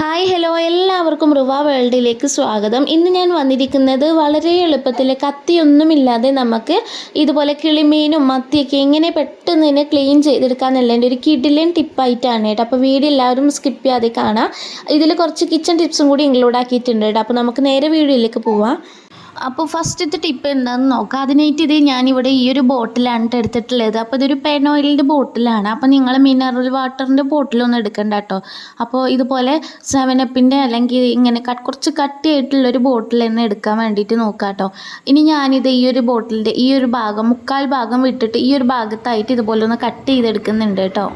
Hi hello. എല്ലാവർക്കും റുവ വേൾഡിലേക്ക് സ്വാഗതം. ഇന്ന് ഞാൻ വന്നിരിക്കുന്നത് വളരെ എളുപ്പത്തിൽ കത്തിയൊന്നുമില്ലാതെ നമുക്ക് ഇതുപോലെ കിളിമീനും മത്തിയൊക്കെ എങ്ങനെ പെട്ടെന്ന് തന്നെ ക്ലീൻ ചെയ്തെടുക്കാമെന്നുള്ളതിന്റെ ഒരു കിഡിലൻ ടിപ്പായിട്ടാണ് കേട്ടോ. അപ്പോൾ വീഡിയോ എല്ലാവരും സ്കിപ്പ് ചെയ്യാതെ കാണാം. ഇതിൽ കുറച്ച് കിച്ചൺ ടിപ്സും കൂടി ഇൻക്ലൂഡ് ആക്കിയിട്ടുണ്ട് കേട്ടോ. അപ്പോൾ നമുക്ക് നേരെ വീഡിയോയിലേക്ക് പോവാം. അപ്പോൾ ഫസ്റ്റത്തെ ടിപ്പ് എന്താണെന്ന് നോക്കാം. അതിനായിട്ട് ഇത് ഞാനിവിടെ ഈ ഒരു ബോട്ടിലാണ് ട്ടോ എടുത്തിട്ടുള്ളത്. അപ്പോൾ ഇതൊരു പെൻ ഓയിലിന്റെ ബോട്ടിലാണ് അപ്പോൾ നിങ്ങൾ മിനറൽ വാട്ടറിന്റെ ബോട്ടിലൊന്നും എടുക്കണ്ട കേട്ടോ അപ്പോൾ ഇതുപോലെ സെവൻ അപ്പിന്റെ അല്ലെങ്കിൽ ഇങ്ങനെ കട്ട് കുറച്ച് കട്ടിയായിട്ടുള്ള ഒരു ബോട്ടിൽ തന്നെ എടുക്കാൻ വേണ്ടിയിട്ട് നോക്കാം കേട്ടോ ഇനി ഞാനിത് ഈ ഒരു ബോട്ടിലിന്റെ ഈ ഒരു ഭാഗം മുക്കാൽ ഭാഗം വിട്ടിട്ട് ഈ ഒരു ഭാഗത്തായിട്ട് ഇതുപോലെ ഒന്ന് കട്ട് ചെയ്തെടുക്കുന്നുണ്ട് കേട്ടോ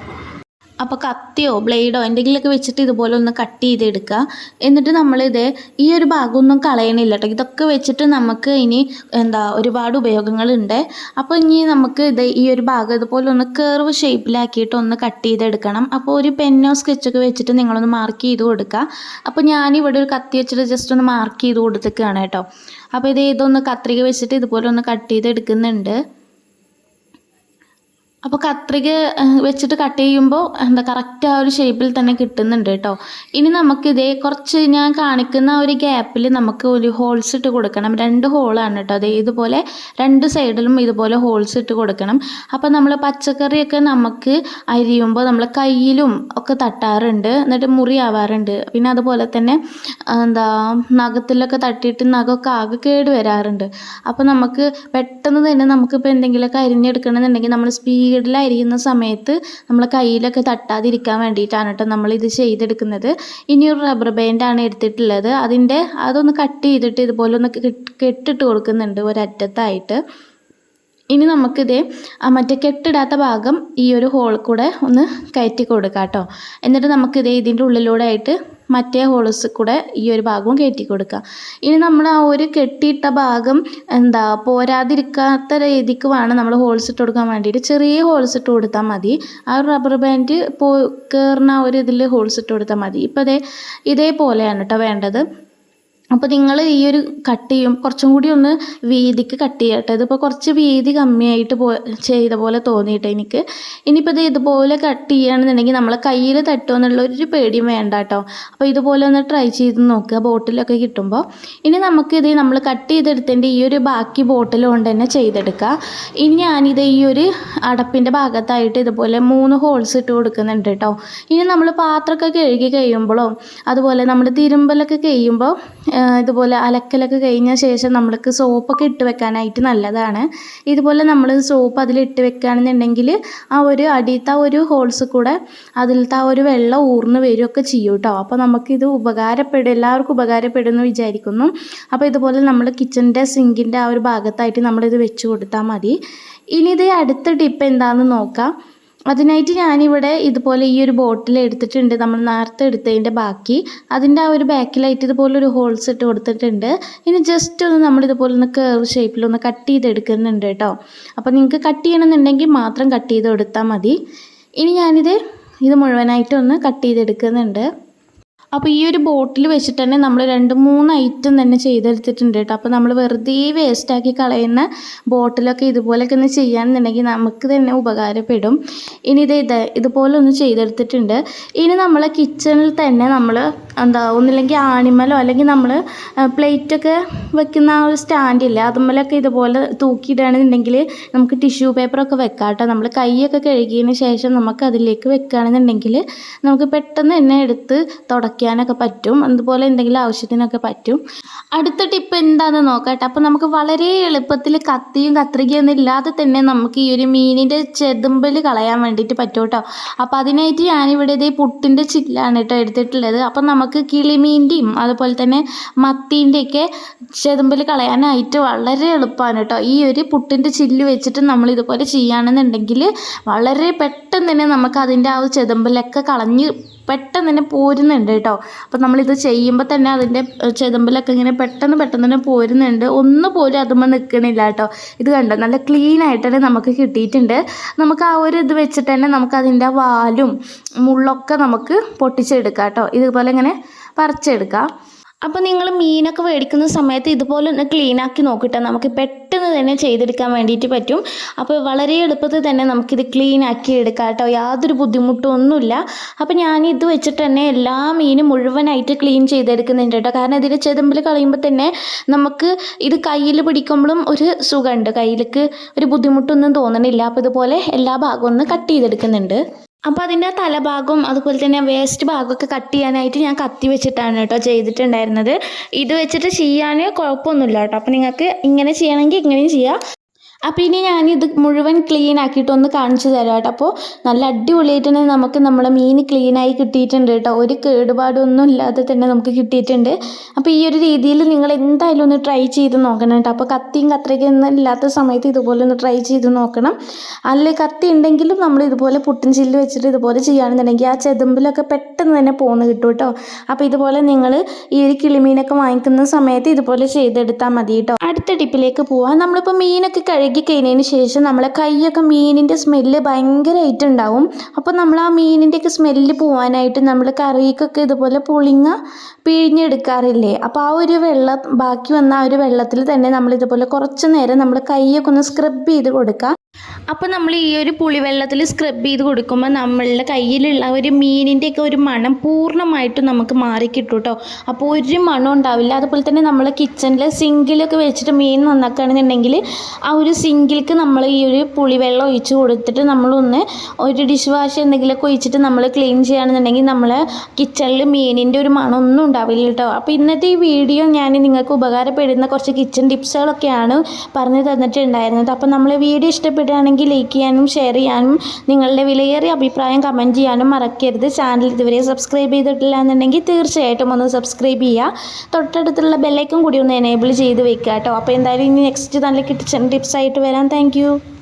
അപ്പോൾ കത്തിയോ ബ്ലേഡോ എന്തെങ്കിലുമൊക്കെ വെച്ചിട്ട് ഇതുപോലെ ഒന്ന് കട്ട് ചെയ്തെടുക്കുക. എന്നിട്ട് നമ്മളിത് ഈ ഒരു ഭാഗമൊന്നും കളയണില്ല കേട്ടോ ഇതൊക്കെ വെച്ചിട്ട് നമുക്ക് ഇനി എന്താ ഒരുപാട് ഉപയോഗങ്ങളുണ്ട്. അപ്പോൾ ഇനി നമുക്ക് ഇത് ഈ ഒരു ഭാഗം ഇതുപോലെ ഒന്ന് കേർവ് ഷേപ്പിലാക്കിയിട്ട് ഒന്ന് കട്ട് ചെയ്തെടുക്കണം. അപ്പോൾ ഒരു പെന്നോ സ്കെച്ചൊക്കെ വെച്ചിട്ട് നിങ്ങളൊന്ന് മാർക്ക് ചെയ്ത് കൊടുക്കുക. അപ്പോൾ ഞാനിവിടെ ഒരു കത്തി വെച്ചിട്ട് ജസ്റ്റ് ഒന്ന് മാർക്ക് ചെയ്ത് കൊടുത്തേക്കാണ് കേട്ടോ അപ്പോൾ ഇത് ഇതൊന്ന് കത്രിക വെച്ചിട്ട് ഇതുപോലെ ഒന്ന് കട്ട് ചെയ്തെടുക്കുന്നുണ്ട്. അപ്പോൾ കത്രിക വെച്ചിട്ട് കട്ട് ചെയ്യുമ്പോൾ എന്താ കറക്റ്റ് ആ ഒരു ഷേപ്പിൽ തന്നെ കിട്ടുന്നുണ്ട് കേട്ടോ. ഇനി നമുക്ക് ഇതേ കുറച്ച് ഞാൻ കാണിക്കുന്ന ഒരു ഗ്യാപ്പിൽ നമുക്ക് ഒരു ഹോൾസ് ഇട്ട് കൊടുക്കണം. രണ്ട് ഹോളാണ് കേട്ടോ. അതേ ഇതുപോലെ രണ്ട് സൈഡിലും ഇതുപോലെ ഹോൾസ് ഇട്ട് കൊടുക്കണം. അപ്പോൾ നമ്മൾ പച്ചക്കറിയൊക്കെ നമുക്ക് അരിയുമ്പോൾ നമ്മൾ കയ്യിലും ഒക്കെ തട്ടാറുണ്ട്. എന്നിട്ട് മുറിയാവാറുണ്ട് പിന്നെ അതുപോലെ തന്നെ എന്താ നഖത്തിലൊക്കെ തട്ടിയിട്ട് നഖമൊക്കെ ആകെ കേട് വരാറുണ്ട്. അപ്പോൾ നമുക്ക് പെട്ടെന്ന് തന്നെ നമുക്കിപ്പോൾ എന്തെങ്കിലുമൊക്കെ അരിഞ്ഞെടുക്കണമെന്നുണ്ടെങ്കിൽ നമ്മൾ സ്പീഡിൽ അരിയുന്ന സമയത്ത് നമ്മൾ കയ്യിലൊക്കെ തട്ടാതിരിക്കാൻ വേണ്ടിയിട്ടാണ് കേട്ടോ നമ്മളിത് ചെയ്തെടുക്കുന്നത്. ഇനി ഒരു റബ്ബർ ബാൻഡാണ് എടുത്തിട്ടുള്ളത്. അതിന്റെ അതൊന്ന് കട്ട് ചെയ്തിട്ട് ഇതുപോലെ ഒന്ന് കെട്ട് കെട്ടിട്ട് കൊടുക്കുന്നുണ്ട് ഒരറ്റത്തായിട്ട്. ഇനി നമുക്കിത് മറ്റേ കെട്ടിടാത്ത ഭാഗം ഈ ഒരു ഹോൾ കൂടെ ഒന്ന് കയറ്റി കൊടുക്കാം കേട്ടോ. എന്നിട്ട് നമുക്കിത് ഇതിന്റെ ഉള്ളിലൂടെ ആയിട്ട് മറ്റേ ഹോൾസ് കൂടെ ഈ ഒരു ഭാഗവും കയറ്റി കൊടുക്കുക. ഇനി നമ്മൾ ആ ഒരു കെട്ടിയിട്ട ഭാഗം എന്താ പോരാതിരിക്കാത്ത രീതിക്ക് വേണം നമ്മൾ ഹോൾസ് ഇട്ട് കൊടുക്കാൻ വേണ്ടിയിട്ട്. ചെറിയ ഹോൾസ് ഇട്ട് കൊടുത്താൽ മതി. ആ റബ്ബർ ബാൻഡ് പോ കയറുന്ന ഒരു ഇതിൽ ഹോൾസ് ഇട്ട് കൊടുത്താൽ മതി. ഇപ്പോൾ ഇതേ ഇതേപോലെയാണ് കേട്ടോ വേണ്ടത്. അപ്പോൾ നിങ്ങൾ ഈ ഒരു കട്ട് ചെയ്യും. കുറച്ചും കൂടി ഒന്ന് വീതിക്ക് കട്ട് ചെയ്യട്ടെ. ഇതിപ്പോൾ കുറച്ച് വീതി കമ്മിയായിട്ട് പോ ചെയ്ത പോലെ തോന്നിയിട്ട് എനിക്ക്. ഇനിയിപ്പോൾ ഇത് ഇതുപോലെ കട്ട് ചെയ്യുകയാണെന്നുണ്ടെങ്കിൽ നമ്മളെ കയ്യിൽ തട്ടുമോ എന്നുള്ള ഒരു പേടിയും വേണ്ട കേട്ടോ. അപ്പോൾ ഇതുപോലെ ഒന്ന് ട്രൈ ചെയ്ത് നോക്കുക ബോട്ടിലൊക്കെ കിട്ടുമ്പോൾ ഇനി നമുക്കിത് നമ്മൾ കട്ട് ചെയ്തെടുത്തതിന്റെ ഈ ഒരു ബാക്കി ബോട്ടിൽ കൊണ്ട് തന്നെ ചെയ്തെടുക്കുക ഇനി ഞാനിത് ഈ ഒരു അടപ്പിന്റെ ഭാഗത്തായിട്ട് ഇതുപോലെ മൂന്ന് ഹോൾസ് ഇട്ട് കൊടുക്കുന്നുണ്ട് കേട്ടോ. ഇനി നമ്മൾ പാത്രമൊക്കെ കഴുകി കഴിയുമ്പോഴോ അതുപോലെ നമ്മൾ തിരുമ്പലൊക്കെ കഴിയുമ്പോൾ ഇതുപോലെ അലക്കലൊക്കെ കഴിഞ്ഞ ശേഷം നമ്മൾക്ക് സോപ്പൊക്കെ ഇട്ട് വെക്കാനായിട്ട് നല്ലതാണ്. ഇതുപോലെ നമ്മൾ സോപ്പ് അതിൽ ഇട്ട് വെക്കുകയാണെന്നുണ്ടെങ്കിൽ ആ ഒരു അടിയത്തെ ആ ഒരു ഹോൾസ് കൂടെ അതിലത്തെ ആ ഒരു വെള്ളം ഊർന്ന് വരികയൊക്കെ ചെയ്യും കേട്ടോ അപ്പോൾ നമുക്കിത് ഉപകാരപ്പെടും എല്ലാവർക്കും ഉപകാരപ്പെടുമെന്ന് വിചാരിക്കുന്നു. അപ്പോൾ ഇതുപോലെ നമ്മൾ കിച്ചണിന്റെ സിങ്കിന്റെ ആ ഒരു ഭാഗത്തായിട്ട് നമ്മളിത് വെച്ച് കൊടുത്താൽ മതി. ഇനി ഇത് അടുത്ത ടിപ്പ് എന്താണെന്ന് നോക്കാം. അതിനായിട്ട് ഞാനിവിടെ ഇതുപോലെ ഈ ഒരു ബോട്ടിൽ എടുത്തിട്ടുണ്ട്. നമ്മൾ നേരത്തെ എടുത്തതിന്റെ ബാക്കി. അതിന്റെ ആ ഒരു ബാക്കിലായിട്ട് ഇതുപോലെ ഒരു ഹോൾസ് ഇട്ട് കൊടുത്തിട്ടുണ്ട്. ഇനി ജസ്റ്റ് ഒന്ന് നമ്മൾ ഇതുപോലെ ഒന്ന് കേർവ് ഷേപ്പിൽ ഒന്ന് കട്ട് ചെയ്തെടുക്കുന്നുണ്ട് കേട്ടോ. അപ്പോൾ നിങ്ങൾക്ക് കട്ട് ചെയ്യണമെന്നുണ്ടെങ്കിൽ മാത്രം കട്ട് ചെയ്ത് കൊടുത്താൽ മതി. ഇനി ഞാനിത് ഇത് മുഴുവനായിട്ടൊന്ന് കട്ട് ചെയ്തെടുക്കുന്നുണ്ട്. അപ്പോൾ ഈ ഒരു ബോട്ടിൽ വെച്ചിട്ട് തന്നെ നമ്മൾ രണ്ട് മൂന്ന് ഐറ്റം തന്നെ ചെയ്തെടുത്തിട്ടുണ്ട് കേട്ടോ. അപ്പോൾ നമ്മൾ വെറുതെ വേസ്റ്റാക്കി കളയുന്ന ബോട്ടിലൊക്കെ ഇതുപോലെയൊക്കെ ഒന്ന് ചെയ്യാമെന്നുണ്ടെങ്കിൽ നമുക്ക് തന്നെ ഉപകാരപ്പെടും. ഇനി ഇത് ഇത് ഇതുപോലെ ഒന്ന് ചെയ്തെടുത്തിട്ടുണ്ട്. ഇനി നമ്മൾ കിച്ചണിൽ തന്നെ നമ്മൾ എന്താ ഒന്നില്ലെങ്കിൽ ആണിമലോ അല്ലെങ്കിൽ നമ്മൾ പ്ലേറ്റൊക്കെ വെക്കുന്ന ആ ഒരു സ്റ്റാൻഡില്ലേ അതുമ്മലൊക്കെ ഇതുപോലെ തൂക്കിയിടുകയാണെന്നുണ്ടെങ്കിൽ നമുക്ക് ടിഷ്യൂ പേപ്പറൊക്കെ വെക്കാം കേട്ടോ. നമ്മൾ കൈയൊക്കെ കഴുകിയതിന് ശേഷം നമുക്ക് അതിലേക്ക് വെക്കുകയാണെന്നുണ്ടെങ്കിൽ നമുക്ക് പെട്ടെന്ന് തന്നെ എടുത്ത് തുടയ്ക്കാനൊക്കെ പറ്റും. അതുപോലെ എന്തെങ്കിലും ആവശ്യത്തിനൊക്കെ പറ്റും. അടുത്ത ടിപ്പ് എന്താണെന്ന് നോക്കട്ടെ. അപ്പോൾ നമുക്ക് വളരെ എളുപ്പത്തിൽ കത്തിയും കത്രികയൊന്നും ഇല്ലാതെ തന്നെ നമുക്ക് ഈ ഒരു മീനിന്റെ ചെതുമ്പൽ കളയാൻ വേണ്ടിയിട്ട് പറ്റും കേട്ടോ അപ്പോൾ അതിനായിട്ട് ഞാനിവിടെ ഇതേ പുട്ടിന്റെ ചില്ലാണ് കേട്ടോ എടുത്തിട്ടുള്ളത്. അപ്പോൾ നമുക്ക് കിളിമീന്റെയും അതുപോലെ തന്നെ മത്തീന്റെയൊക്കെ ചെതുമ്പൽ കളയാനായിട്ട് വളരെ എളുപ്പമാണ് കേട്ടോ ഈ ഒരു പുട്ടിന്റെ ചില്ല് വെച്ചിട്ട് നമ്മൾ ഇതുപോലെ ചെയ്യുകയാണെന്നുണ്ടെങ്കിൽ വളരെ പെട്ടെന്ന് തന്നെ നമുക്ക് അതിന്റെ ആ ഒരു ചെതുമ്പലൊക്കെ കളഞ്ഞ് പെട്ടെന്ന് തന്നെ പോരുന്നുണ്ട് കേട്ടോ. അപ്പോൾ നമ്മളിത് ചെയ്യുമ്പോൾ തന്നെ അതിന്റെ ചെതമ്പിലൊക്കെ ഇങ്ങനെ പെട്ടെന്ന് പെട്ടെന്ന് തന്നെ പോരുന്നുണ്ട്. ഒന്ന് പോലും അതുമ്പോൾ നിൽക്കണില്ല കേട്ടോ. ഇത് കണ്ടോ? നല്ല ക്ലീൻ ആയിട്ട് തന്നെ നമുക്ക് കിട്ടിയിട്ടുണ്ട്. നമുക്ക് ആ ഒരു ഇത് വെച്ചിട്ട് തന്നെ നമുക്ക് അതിന്റെ വാലും മുള്ളൊക്കെ നമുക്ക് പൊട്ടിച്ചെടുക്കാം കേട്ടോ. ഇതുപോലെ ഇങ്ങനെ പറിച്ചെടുക്കാം. അപ്പോൾ നിങ്ങൾ മീനൊക്കെ മേടിക്കുന്ന സമയത്ത് ഇതുപോലെ ഒന്ന് ക്ലീൻ ആക്കി നോക്കിയിട്ട് നമുക്ക് പെട്ടെന്ന് തന്നെ ചെയ്തെടുക്കാൻ വേണ്ടിയിട്ട് പറ്റും. അപ്പോൾ വളരെ എളുപ്പത്തിൽ തന്നെ നമുക്കിത് ക്ലീൻ ആക്കി എടുക്കാം കേട്ടോ. യാതൊരു ബുദ്ധിമുട്ടും ഒന്നുമില്ല. അപ്പോൾ ഞാൻ ഇത് വെച്ചിട്ട് തന്നെ എല്ലാ മീനും മുഴുവനായിട്ട് ക്ലീൻ ചെയ്തെടുക്കുന്നുണ്ട് കേട്ടോ. കാരണം ഇതിൽ ചെതുമ്പിൽ കളയുമ്പോൾ തന്നെ നമുക്ക് ഇത് കയ്യിൽ പിടിക്കുമ്പോഴും ഒരു സുഖമുണ്ട്. കയ്യിലേക്ക് ഒരു ബുദ്ധിമുട്ടൊന്നും തോന്നണില്ല. അപ്പോൾ ഇതുപോലെ എല്ലാ ഭാഗവും ഒന്ന് കട്ട് ചെയ്തെടുക്കുന്നുണ്ട്. അപ്പോൾ അതിന്റെ തലഭാഗവും അതുപോലെ തന്നെ വേസ്റ്റ് ഭാഗമൊക്കെ കട്ട് ചെയ്യാനായിട്ട് ഞാൻ കത്തി വെച്ചിട്ടാണ് കേട്ടോ ചെയ്തിട്ടുണ്ടായിരുന്നത്. ഇത് വെച്ചിട്ട് ചെയ്യാൻ കുഴപ്പമൊന്നുമില്ല കേട്ടോ. അപ്പോൾ നിങ്ങൾക്ക് ഇങ്ങനെ ചെയ്യണമെങ്കിൽ ഇങ്ങനെയും ചെയ്യാം. അപ്പോൾ ഇനി ഞാനിത് മുഴുവൻ ക്ലീൻ ആക്കിയിട്ട് ഒന്ന് കാണിച്ചു തരാം കേട്ടോ. അപ്പോൾ നല്ല അടിപൊളിയായിട്ട് തന്നെ നമുക്ക് നമ്മുടെ മീൻ ക്ലീനായി കിട്ടിയിട്ടുണ്ട് കേട്ടോ. ഒരു കേടുപാടൊന്നും ഇല്ലാതെ തന്നെ നമുക്ക് കിട്ടിയിട്ടുണ്ട്. അപ്പോൾ ഈ ഒരു രീതിയിൽ നിങ്ങൾ എന്തായാലും ഒന്ന് ട്രൈ ചെയ്ത് നോക്കണം കേട്ടോ. അപ്പോൾ കത്തിയും കത്രയ്ക്കും ഒന്നും ഇല്ലാത്ത സമയത്ത് ഇതുപോലെ ഒന്ന് ട്രൈ ചെയ്ത് നോക്കണം. അല്ല കത്തി ഉണ്ടെങ്കിലും നമ്മൾ ഇതുപോലെ പുട്ടിൻ ചില്ല് വെച്ചിട്ട് ഇതുപോലെ ചെയ്യുകയാണെന്നുണ്ടെങ്കിൽ ആ ചെതുമ്പിലൊക്കെ പെട്ടെന്ന് തന്നെ പോന്ന് കിട്ടും കേട്ടോ. അപ്പോൾ ഇതുപോലെ നിങ്ങൾ ഈ ഒരു കിളിമീനൊക്കെ വാങ്ങിക്കുന്ന സമയത്ത് ഇതുപോലെ ചെയ്തെടുത്താൽ മതി കേട്ടോ. അടുത്ത ടിപ്പിലേക്ക് പോവാം. നമ്മളിപ്പോൾ മീനൊക്കെ കഴുകി കഴിഞ്ഞതിന് ശേഷം നമ്മളെ കൈയൊക്കെ മീനിന്റെ സ്മെല്ല് ഭയങ്കരമായിട്ട് ഉണ്ടാവും. അപ്പോൾ നമ്മൾ ആ മീനിന്റെയൊക്കെ സ്മെല്ല് പോകാനായിട്ട് നമ്മൾ കറിക്കൊക്കെ ഇതുപോലെ പുളിങ്ങ പിഴിഞ്ഞെടുക്കാറില്ലേ? അപ്പോൾ ആ ഒരു വെള്ളം ബാക്കി വന്ന ആ ഒരു വെള്ളത്തിൽ തന്നെ നമ്മൾ ഇതുപോലെ കുറച്ച് നേരം നമ്മൾ കൈയൊക്കെ ഒന്ന് സ്ക്രബ് ചെയ്ത് കൊടുക്കുക. അപ്പോൾ നമ്മൾ ഈ ഒരു പുളിവെള്ളത്തിൽ സ്ക്രബ് ചെയ്ത് കൊടുക്കുമ്പോൾ നമ്മളുടെ കയ്യിലുള്ള ഒരു മീനിന്റെയൊക്കെ ഒരു മണം പൂർണമായിട്ടും നമുക്ക് മാറിക്കിട്ടും കേട്ടോ അപ്പോൾ ഒരു മണം ഉണ്ടാവില്ല. അതുപോലെ തന്നെ നമ്മൾ കിച്ചണിൽ സിങ്കിലൊക്കെ വെച്ചിട്ട് മീൻ നന്നാക്കുകയാണെന്നുണ്ടെങ്കിൽ ആ ഒരു സിങ്കിൽക്ക് നമ്മൾ ഈ ഒരു പുളിവെള്ളം ഒഴിച്ച് കൊടുത്തിട്ട് നമ്മളൊന്ന് ഒരു ഡിഷ് വാഷ് എന്തെങ്കിലുമൊക്കെ ഒഴിച്ചിട്ട് നമ്മൾ ക്ലീൻ ചെയ്യുകയാണെന്നുണ്ടെങ്കിൽ നമ്മൾ കിച്ചണിൽ മീനിന്റെ ഒരു മണം ഒന്നും ഉണ്ടാവില്ല കേട്ടോ അപ്പോൾ ഇന്നത്തെ ഈ വീഡിയോ ഞാൻ നിങ്ങൾക്ക് ഉപകാരപ്പെടുന്ന കുറച്ച് കിച്ചൺ ടിപ്സുകളൊക്കെയാണ് പറഞ്ഞു തന്നിട്ടുണ്ടായിരുന്നത്. അപ്പോൾ നമ്മൾ വീഡിയോ ഇഷ്ടപ്പെടുകയാണെങ്കിൽ ലൈക്ക് ചെയ്യാനും ഷെയർ ചെയ്യാനും നിങ്ങളുടെ വിലയേറിയ അഭിപ്രായം കമന്റ് ചെയ്യാനും മറക്കരുത്. ചാനൽ ഇതുവരെ സബ്സ്ക്രൈബ് ചെയ്തിട്ടില്ല എന്നുണ്ടെങ്കിൽ തീർച്ചയായിട്ടും ഒന്ന് സബ്സ്ക്രൈബ് ചെയ്യുക. തൊട്ടടുത്തുള്ള ബെല്ലൈക്കും കൂടി ഒന്ന് എനേബിൾ ചെയ്ത് വെക്കുക കേട്ടോ. അപ്പോൾ എന്തായാലും ഇനി നെക്സ്റ്റ് നല്ല കിച്ചൺ ടിപ്സ് ആയിട്ട് വരാം. താങ്ക്